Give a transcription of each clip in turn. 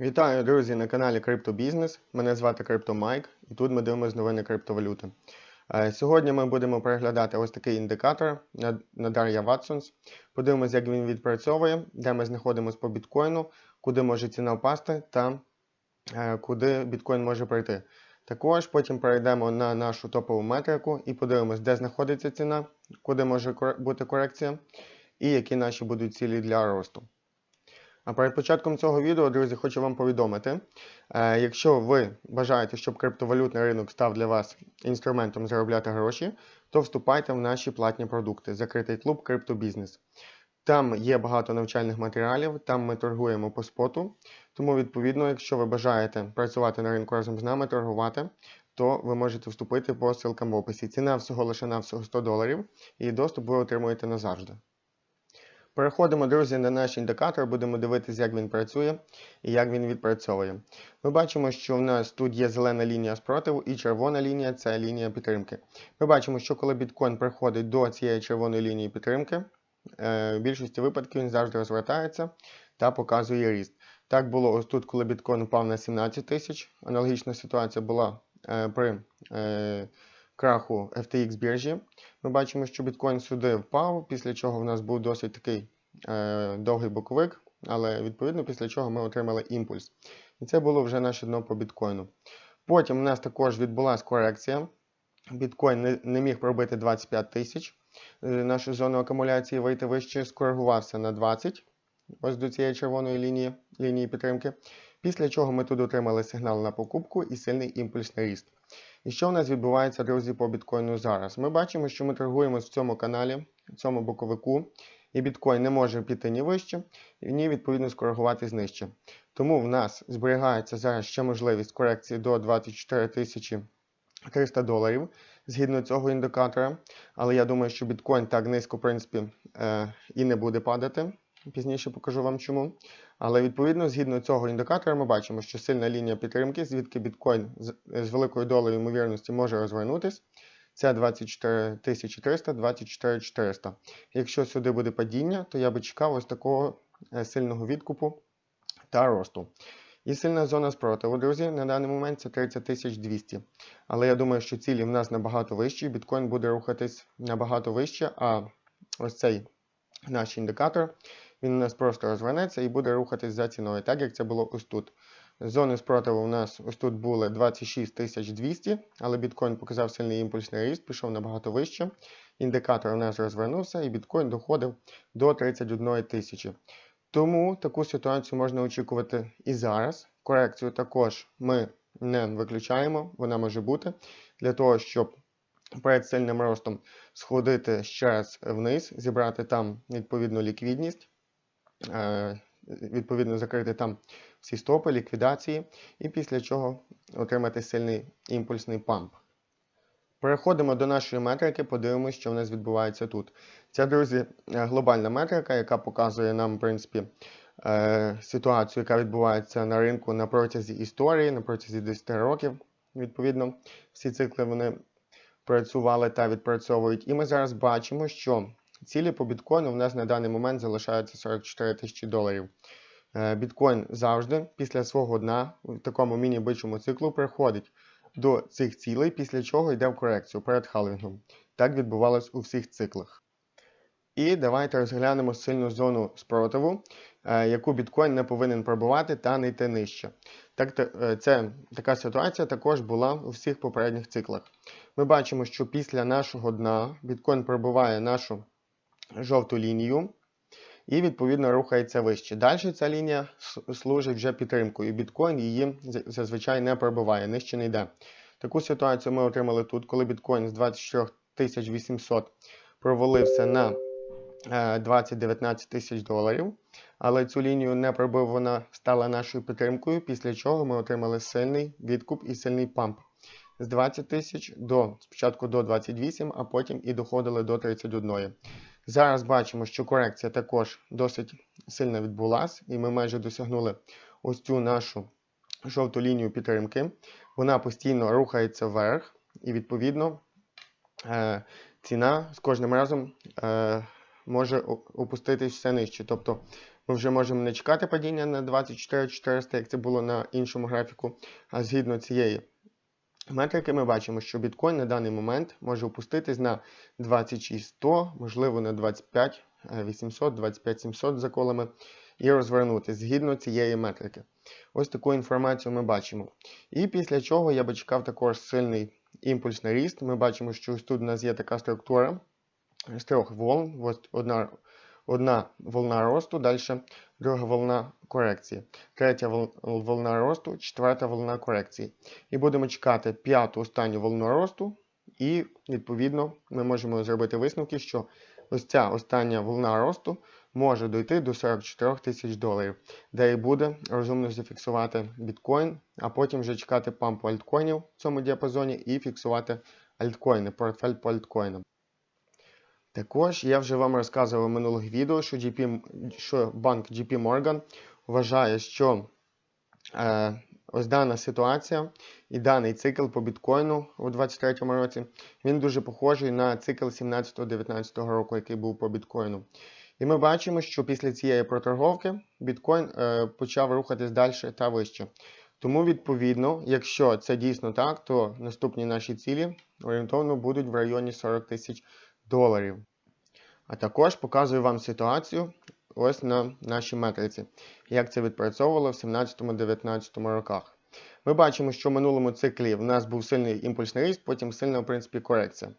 Вітаю, друзі, на каналі Криптобізнес. Мене звати CryptoMike, і тут ми дивимося новини криптовалюти. Е, Сьогодні ми будемо переглядати ось такий індикатор на, Дар'я Watsons. Подивимося, як він відпрацьовує, де ми знаходимося по біткоїну, куди може ціна впасти та е, куди біткоін може прийти. Також потім перейдемо на нашу топову метрику і подивимось, де знаходиться ціна, куди може бути корекція і які наші будуть цілі для росту. А перед початком цього відео, друзі, хочу вам повідомити, е, якщо ви бажаєте, щоб криптовалютний ринок став для вас інструментом заробляти гроші, то вступайте в наші платні продукти, закритий клуб Криптобізнес. Там є багато навчальних матеріалів, там ми торгуємо по споту. Тому, відповідно, якщо ви бажаєте працювати на ринку разом з нами, торгувати, то ви можете вступити по ссылкам в описі. Ціна всього лише навсього 100 доларів, і доступ ви отримуєте назавжди. Переходимо, друзі, на наш індикатор, будемо дивитися, як він працює і як він відпрацьовує. Ми бачимо, що в нас тут є зелена лінія спротиву і червона лінія це лінія підтримки. Ми бачимо, що коли біткоін приходить до цієї червоної лінії підтримки, е, в більшості випадків він завжди розвертається та показує ріст. Так було ось тут, коли біткоін впав на 17 тисяч. Аналогічна ситуація була е, при е, краху FTX біржі. Ми бачимо, що біткоін сюди впав, після чого в нас був досить такий е, довгий боковик, але відповідно після чого ми отримали імпульс. І це було вже наше дно по біткоїну. Потім у нас також відбулася корекція. Біткоін не, не міг пробити 25 тисяч е, нашу зону акумуляції, вийти вище, скоригувався на 20, ось до цієї червоної лінії, лінії підтримки. Після чого ми тут отримали сигнал на покупку і сильний імпульсний ріст. І що у нас відбувається, друзі, по біткоїну зараз? Ми бачимо, що ми торгуємо в цьому каналі, в цьому боковику, і біткоін не може піти ні вище, ні відповідно скоригуватись нижче. Тому в нас зберігається зараз ще можливість корекції до 24 тисячі 300 доларів згідно цього індикатора. Але я думаю, що біткоін так низько, в принципі, е, і не буде падати. Пізніше покажу вам чому. Але відповідно, згідно цього індикатора, ми бачимо, що сильна лінія підтримки, звідки біткоін з, великою долею ймовірності може розвернутись. Це 24 300, 24 400. Якщо сюди буде падіння, то я би чекав ось такого е, сильного відкупу та росту. І сильна зона спротиву, друзі, на даний момент це 30 200. Але я думаю, що цілі в нас набагато вищі, біткоін буде рухатись набагато вище, а ось цей наш індикатор, він у нас просто розвернеться і буде рухатись за ціною, так як це було ось тут. Зони спротиву у нас ось тут були 26 200, але біткоін показав сильний імпульсний ріст, пішов набагато вище. Індикатор у нас розвернувся і біткоін доходив до 31 тисячі. Тому таку ситуацію можна очікувати і зараз. Корекцію також ми не виключаємо, вона може бути для того, щоб перед сильним ростом сходити ще раз вниз, зібрати там відповідну ліквідність, відповідно закрити там всі стопи, ліквідації, і після чого отримати сильний імпульсний памп. Переходимо до нашої метрики, подивимося, що в нас відбувається тут. Це, друзі, е, глобальна метрика, яка показує нам, в принципі, е, ситуацію, яка відбувається на ринку на протязі історії, на протязі 10 років. Відповідно, всі цикли вони працювали та відпрацьовують. І ми зараз бачимо, що цілі по біткоїну в нас на даний момент залишаються 44 тисячі доларів. Е, Біткоін завжди після свого дна в такому міні-бичому циклу приходить до цих цілей, після чого йде в корекцію перед халвінгом. Так відбувалось у всіх циклах. І давайте розглянемо сильну зону спротиву, е, яку біткоін не повинен пробувати та не йти нижче. Так, е, це, така ситуація також була у всіх попередніх циклах. Ми бачимо, що після нашого дна біткоін пробиває нашу жовту лінію і відповідно рухається вище. Далі ця лінія служить вже підтримкою. Біткоін її зазвичай не пробиває, нижче не йде. Таку ситуацію ми отримали тут, коли біткоін з 24 800 провалився на е, 20-19 тисяч доларів. Але цю лінію не пробив, вона стала нашою підтримкою, після чого ми отримали сильний відкуп і сильний памп. З 20 тисяч до спочатку до 28, а потім і доходили до 31. Зараз бачимо, що корекція також досить сильно відбулася, і ми майже досягнули ось цю нашу жовту лінію підтримки. Вона постійно рухається вверх, і відповідно е, ціна з кожним разом е, може опуститись все нижче. Тобто ми вже можемо не чекати падіння на 24 400, як це було на іншому графіку, а згідно цієї метрики ми бачимо, що біткоін на даний момент може опуститись на 26100, можливо на 25 800, 25 700 за колами і розвернути згідно цієї метрики. Ось таку інформацію ми бачимо. І після чого я би чекав також сильний імпульсний ріст. Ми бачимо, що ось тут у нас є така структура з трьох волн. Ось одна, одна волна росту, далі друга волна корекції, третя волна росту, четверта волна корекції. І будемо чекати п'яту останню волну росту, і відповідно ми можемо зробити висновки, що ось ця остання волна росту може дойти до 44 тисяч доларів, де і буде розумно зафіксувати біткоін, а потім вже чекати пампу альткоїнів в цьому діапазоні і фіксувати альткоїни, портфель по альткоїнам. Також я вже вам розказував в минулих відео, що, М- що банк JP Morgan вважає, що е, ось дана ситуація і даний цикл по біткоїну у 2023 році він дуже похожий на цикл 17-19 року, який був по біткоїну. І ми бачимо, що після цієї проторговки біткоін е, почав рухатись далі та вище. Тому, відповідно, якщо це дійсно так, то наступні наші цілі орієнтовно будуть в районі 40 тисяч доларів. А також показую вам ситуацію ось на нашій метриці, як це відпрацьовувало в 17-19 роках. Ми бачимо, що в минулому циклі в нас був сильний імпульсний ріст, потім сильна, в принципі, корекція.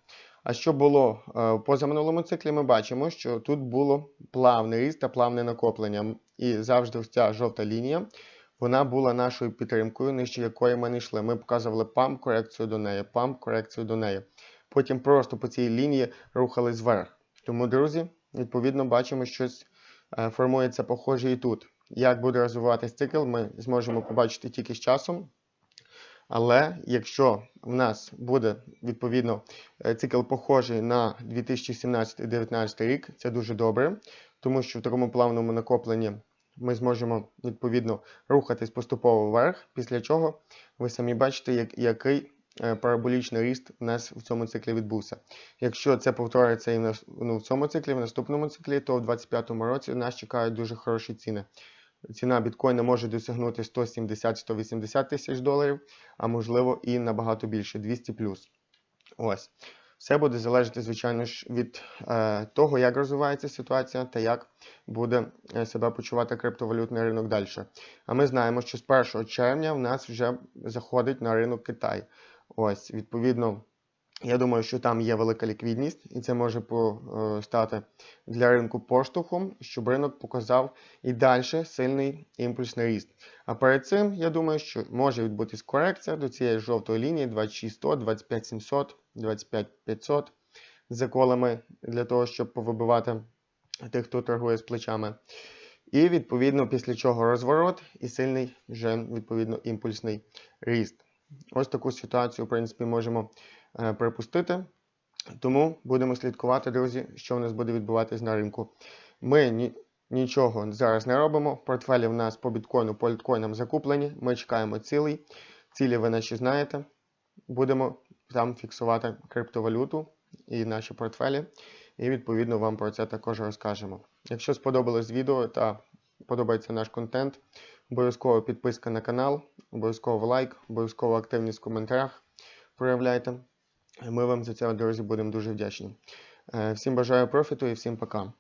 А що було е, позаминулому циклі, ми бачимо, що тут було плавний ріст та плавне накоплення. І завжди ця жовта лінія, вона була нашою підтримкою, нижче якої ми не йшли. Ми показували памп корекцію до неї, памп корекцію до неї. Потім просто по цій лінії рухались вверх. Тому, друзі, відповідно, бачимо, щось е, формується похоже і тут. Як буде розвиватись цикл, ми зможемо побачити тільки з часом. Але якщо в нас буде відповідно е, цикл похожий на 2017-2019 рік, це дуже добре, тому що в такому плавному накопленні ми зможемо відповідно рухатись поступово вверх, після чого ви самі бачите, як, який параболічний ріст у нас в цьому циклі відбувся. Якщо це повториться і в, ну, в цьому циклі, в наступному циклі, то в 2025 році нас чекають дуже хороші ціни. Ціна біткоїна може досягнути 170-180 тисяч доларів, а можливо і набагато більше 200 плюс. Ось. Все буде залежати, звичайно ж, від е, того, як розвивається ситуація та як буде е, себе почувати криптовалютний ринок далі. А ми знаємо, що з 1 червня в нас вже заходить на ринок Китай. Ось, відповідно, я думаю, що там є велика ліквідність, і це може е, стати для ринку поштовхом, щоб ринок показав і далі сильний імпульсний ріст. А перед цим, я думаю, що може відбутись корекція до цієї жовтої лінії 26100, 25700, 25500 за колами для того, щоб повибивати тих, хто торгує з плечами. І відповідно після чого розворот і сильний вже відповідно імпульсний ріст. Ось таку ситуацію, в принципі, можемо припустити. Тому будемо слідкувати, друзі, що в нас буде відбуватись на ринку. Ми ні, нічого зараз не робимо. Портфелі в нас по біткоїну, по альткоїнам закуплені. Ми чекаємо цілий. Цілі ви наші знаєте. Будемо там фіксувати криптовалюту і наші портфелі. І відповідно вам про це також розкажемо. Якщо сподобалось відео та подобається наш контент, обов'язково підписка на канал, обов'язково лайк, обов'язково активність в коментарях проявляйте. Ми вам за це, друзі, будемо дуже вдячні. Е, Всім бажаю профіту і всім пока.